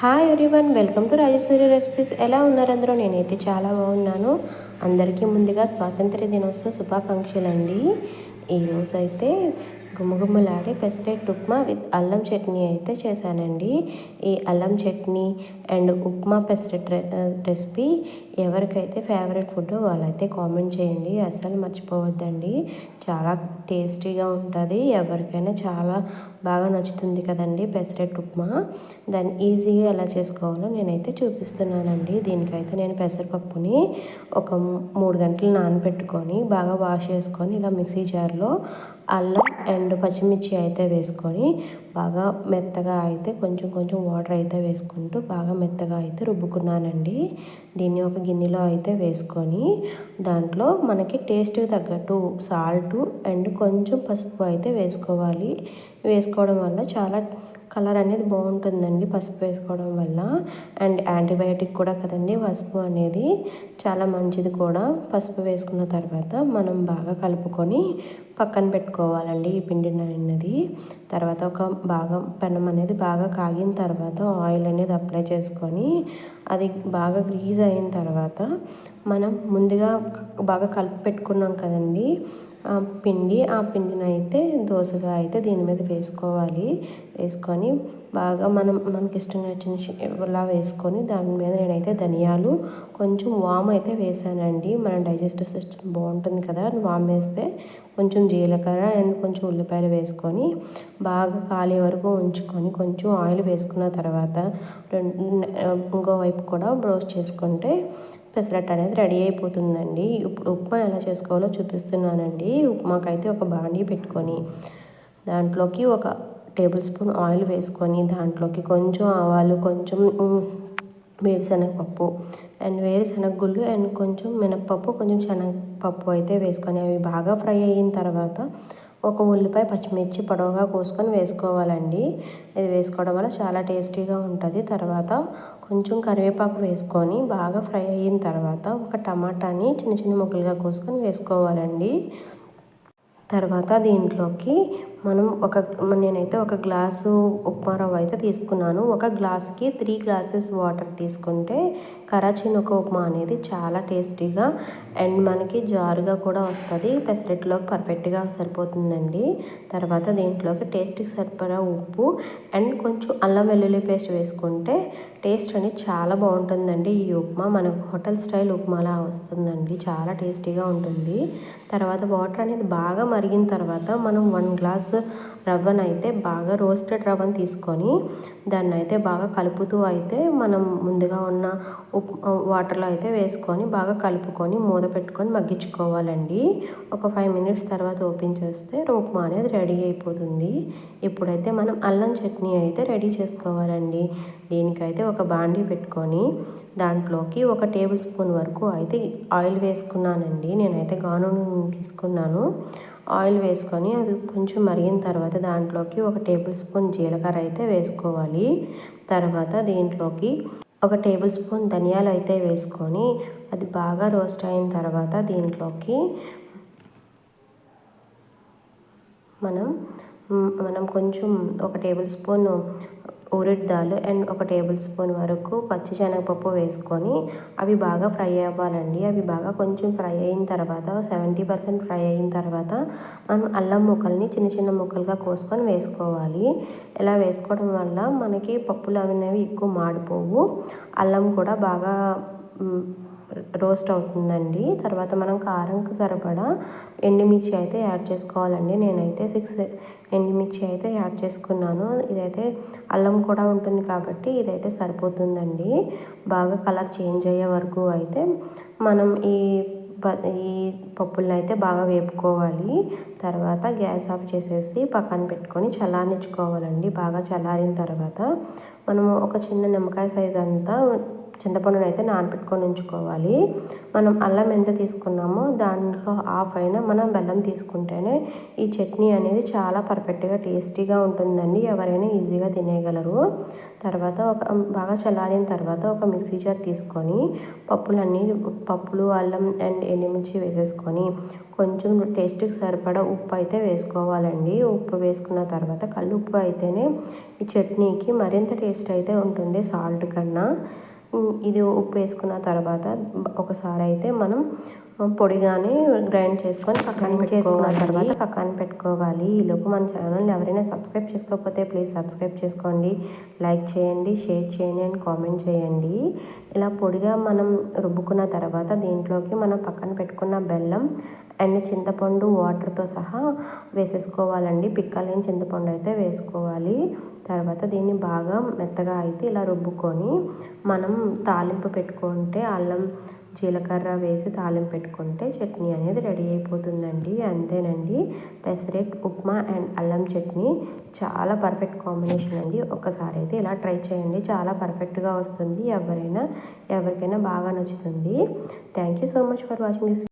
Hi everyone welcome to Rajeshwari recipes ఎలా ఉన్నారందరూ నేనైతే చాలా బాగున్నాను. అందరికీ ముందుగా స్వాతంత్ర దినోత్సవ శుభాకాంక్షలు అండి ఈరోజు అయితే గుమగుమలాడే పెసరెట్ ఉప్మా విత్ అల్లం చట్నీ అయితే చేశానండి. ఈ అల్లం చట్నీ అండ్ ఉప్మా పెసరెట్ రెసిపీ ఎవరికైతే ఫేవరెట్ ఫుడ్ వాళ్ళైతే కామెంట్ చేయండి. అస్సలు మర్చిపోవద్దండి. చాలా టేస్టీగా ఉంటుంది. ఎవరికైనా చాలా బాగా నచ్చుతుంది కదండి పెసరెట్ ఉప్మా. దాన్ని ఈజీగా ఎలా చేసుకోవాలో నేనైతే చూపిస్తున్నానండి. దీనికైతే నేను పెసరపప్పుని ఒక మూడు గంటలు నానబెట్టుకొని బాగా వాష్ చేసుకొని ఇలా మిక్సీ జార్లో అల్లం అండ్ పచ్చిమిర్చి అయితే వేసుకొని బాగా మెత్తగా అయితే కొంచెం కొంచెం వాటర్ అయితే వేసుకుంటూ బాగా మెత్తగా అయితే రుబ్బుకున్నానండి. దీన్ని ఒక గిన్నెలో అయితే వేసుకొని దాంట్లో మనకి టేస్ట్కి తగ్గట్టు సాల్ట్ అండ్ కొంచెం పసుపు అయితే వేసుకోవాలి. వేసుకోవడం వల్ల చాలా కలర్ అనేది బాగుంటుందండి పసుపు వేసుకోవడం వల్ల. అండ్ యాంటీబయాటిక్ కూడా కదండి పసుపు అనేది చాలా మంచిది కూడా. పసుపు వేసుకున్న తర్వాత మనం బాగా కలుపుకొని పక్కన పెట్టుకోవాలండి ఈ పిండి అనేది. తర్వాత ఒక బాగా పెనం అనేది బాగా కాగిన తర్వాత ఆయిల్ అనేది అప్లై చేసుకొని అది బాగా గ్రీజ్ అయిన తర్వాత మనం ముందుగా బాగా కలిపి పెట్టుకున్నాం కదండి. పిండి ఆ పిండిని అయితే దోశగా అయితే దీని మీద వేసుకోవాలి. వేసుకొని బాగా మనం మనకి ఇష్టం వచ్చిన వేసుకొని దాని మీద నేనైతే ధనియాలు కొంచెం వామ్ అయితే వేసానండి. మన డైజెస్టివ్ సిస్టమ్ బాగుంటుంది కదా వామ్ వేస్తే కొంచెం జీలకర్ర అండ్ కొంచెం ఉల్లిపాయలు వేసుకొని బాగా కాలే వరకు ఉంచుకొని కొంచెం ఆయిల్ వేసుకున్న తర్వాత ఇంకో వైపు కూడా రోస్ట్ చేసుకుంటే పెసరట్టు అనేది రెడీ అయిపోతుందండి. ఇప్పుడు ఉప్మా ఎలా చేసుకోవాలో చూపిస్తున్నానండి. ఉప్మాకైతే ఒక బాండీ పెట్టుకొని దాంట్లోకి ఒక టేబుల్ స్పూన్ ఆయిల్ వేసుకొని దాంట్లోకి కొంచెం ఆవాలు కొంచెం వేరుశనగపప్పు అండ్ వేరుశనగ గుళ్ళు అండ్ కొంచెం మినప్పప్పు కొంచెం శనగపప్పు అయితే వేసుకొని అవి బాగా ఫ్రై అయిన తర్వాత ఒక ఉల్లిపాయ పచ్చిమిర్చి పొడవుగా కోసుకొని వేసుకోవాలండి. ఇది వేసుకోవడం వల్ల చాలా టేస్టీగా ఉంటుంది. తర్వాత కొంచెం కరివేపాకు వేసుకొని బాగా ఫ్రై అయిన తర్వాత ఒక టమాటాని చిన్న చిన్న ముక్కలుగా కోసుకొని వేసుకోవాలండి. తర్వాత దీంట్లోకి మనం ఒక నేనైతే ఒక గ్లాసు ఉప్మా రవ్వ అయితే తీసుకున్నాను. ఒక గ్లాస్కి త్రీ గ్లాసెస్ వాటర్ తీసుకుంటే కరాచీ ఒక ఉప్మా అనేది చాలా టేస్టీగా అండ్ మనకి జారుగా కూడా వస్తుంది. పెసరెట్లోకి పర్ఫెక్ట్గా సరిపోతుందండి. తర్వాత దీంట్లోకి టేస్ట్కి సరిపడా ఉప్పు అండ్ కొంచెం అల్లం వెల్లుల్లి పేస్ట్ వేసుకుంటే టేస్ట్ అనేది చాలా బాగుంటుందండి. ఈ ఉప్మా మనకు హోటల్ స్టైల్ ఉప్మాలా వస్తుందండి. చాలా టేస్టీగా ఉంటుంది. తర్వాత వాటర్ అనేది బాగా మరిగిన తర్వాత మనం వన్ గ్లాస్ రవ్వను అయితే బాగా రోస్టెడ్ రవ్వను తీసుకొని దాన్ని అయితే బాగా కలుపుతూ అయితే మనం ముందుగా ఉన్న ఉప్ వాటర్లో అయితే వేసుకొని బాగా కలుపుకొని మూత పెట్టుకొని మగ్గించుకోవాలండి. ఒక ఫైవ్ మినిట్స్ తర్వాత ఓపెన్ చేస్తే ఉప్మా అనేది రెడీ అయిపోతుంది. ఇప్పుడైతే మనం అల్లం చట్నీ అయితే రెడీ చేసుకోవాలండి. దీనికైతే ఒక బాండీ పెట్టుకొని దాంట్లోకి ఒక టేబుల్ స్పూన్ వరకు అయితే ఆయిల్ వేసుకున్నానండి. నేనైతే గాను తీసుకున్నాను. ఆయిల్ వేసుకొని అవి కొంచెం మరిగిన తర్వాత దాంట్లోకి ఒక టేబుల్ స్పూన్ జీలకర్ర అయితే వేసుకోవాలి. తర్వాత దీంట్లోకి ఒక టేబుల్ స్పూన్ ధనియాలు అయితే వేసుకొని అది బాగా రోస్ట్ అయిన తర్వాత దీంట్లోకి మనం మనం కొంచెం ఒక టేబుల్ స్పూన్ ఉరిడ్ అండ్ ఒక టేబుల్ స్పూన్ వరకు పచ్చి శనగపప్పు వేసుకొని అవి బాగా ఫ్రై అవ్వాలండి. అవి బాగా కొంచెం ఫ్రై అయిన తర్వాత సెవెంటీ పర్సెంట్ ఫ్రై అయిన తర్వాత మనం అల్లం ముక్కల్ని చిన్న చిన్న ముక్కలుగా కోసుకొని వేసుకోవాలి. ఇలా వేసుకోవడం వల్ల మనకి పప్పులు అనేవి ఎక్కువ మాడిపోవు. అల్లం కూడా బాగా రోస్ట్ అవుతుందండి. తర్వాత మనం కారంకి సరిపడా ఎండుమిర్చి అయితే యాడ్ చేసుకోవాలండి. నేనైతే సిక్స్ ఎండుమిర్చి అయితే యాడ్ చేసుకున్నాను. ఇదైతే అల్లం కూడా ఉంటుంది కాబట్టి ఇదైతే సరిపోతుందండి. బాగా కలర్ చేంజ్ అయ్యే వరకు అయితే మనం ఈ ఈ పప్పులను అయితే బాగా వేపుకోవాలి. తర్వాత గ్యాస్ ఆఫ్ చేసేసి పక్కన పెట్టుకొని చల్లారించుకోవాలండి బాగా చల్లారిన తర్వాత మనము ఒక చిన్న నిమ్మకాయ సైజ్ అంతా చింతపండును అయితే నానబెట్టుకొని ఉంచుకోవాలి. మనం అల్లం ఎంత తీసుకున్నామో దాంట్లో హాఫ్ అయినా మనం బెల్లం తీసుకుంటేనే ఈ చట్నీ అనేది చాలా పర్ఫెక్ట్గా టేస్టీగా ఉంటుందండి. ఎవరైనా ఈజీగా తినేయగలరు. తర్వాత ఒక బాగా చల్లారిన తర్వాత ఒక మిక్సీ జార్ తీసుకొని పప్పులన్నీ పప్పులు అల్లం అండ్ ఎండుమిర్చి వేసేసుకొని కొంచెం టేస్ట్కి సరిపడా ఉప్పు అయితే వేసుకోవాలండి. ఉప్పు వేసుకున్న తర్వాత కళ్ళు ఉప్పు అయితేనే ఈ చట్నీకి మరింత టేస్ట్ అయితే ఉంటుంది సాల్ట్ కన్నా. ఇది ఉప్పు వేసుకున్న తర్వాత ఒకసారి అయితే మనం పొడిగానే గ్రైండ్ చేసుకొని పక్కన పెట్టుకున్న తర్వాత పక్కన పెట్టుకోవాలి. ఈలోపు మన ఛానల్ ఎవరైనా సబ్స్క్రైబ్ చేసుకోకపోతే ప్లీజ్ సబ్స్క్రైబ్ చేసుకోండి. లైక్ చేయండి షేర్ చేయండి అండ్ కామెంట్ చేయండి. ఇలా పొడిగా మనం రుబ్బుకున్న తర్వాత దీంట్లోకి మనం పక్కన పెట్టుకున్న బెల్లం అండ్ చింతపండు వాటర్తో సహా వేసేసుకోవాలండి. పిక్కలేని చింతపండు అయితే వేసుకోవాలి. తర్వాత దీన్ని బాగా మెత్తగా అయితే ఇలా రుబ్బుకొని మనం తాలింపు పెట్టుకుంటే అల్లం జీలకర్ర వేసి తాలింపు పెట్టుకుంటే చట్నీ అనేది రెడీ అయిపోతుందండి. అంతేనండి. పెసరెట్ ఉప్మా అండ్ అల్లం చట్నీ చాలా పర్ఫెక్ట్ కాంబినేషన్ అండి. ఒక్కసారి అయితే ఇలా ట్రై చేయండి. చాలా పర్ఫెక్ట్గా వస్తుంది. ఎవరైనా ఎవరికైనా బాగా నచ్చుతుంది. Thank you so much for watching this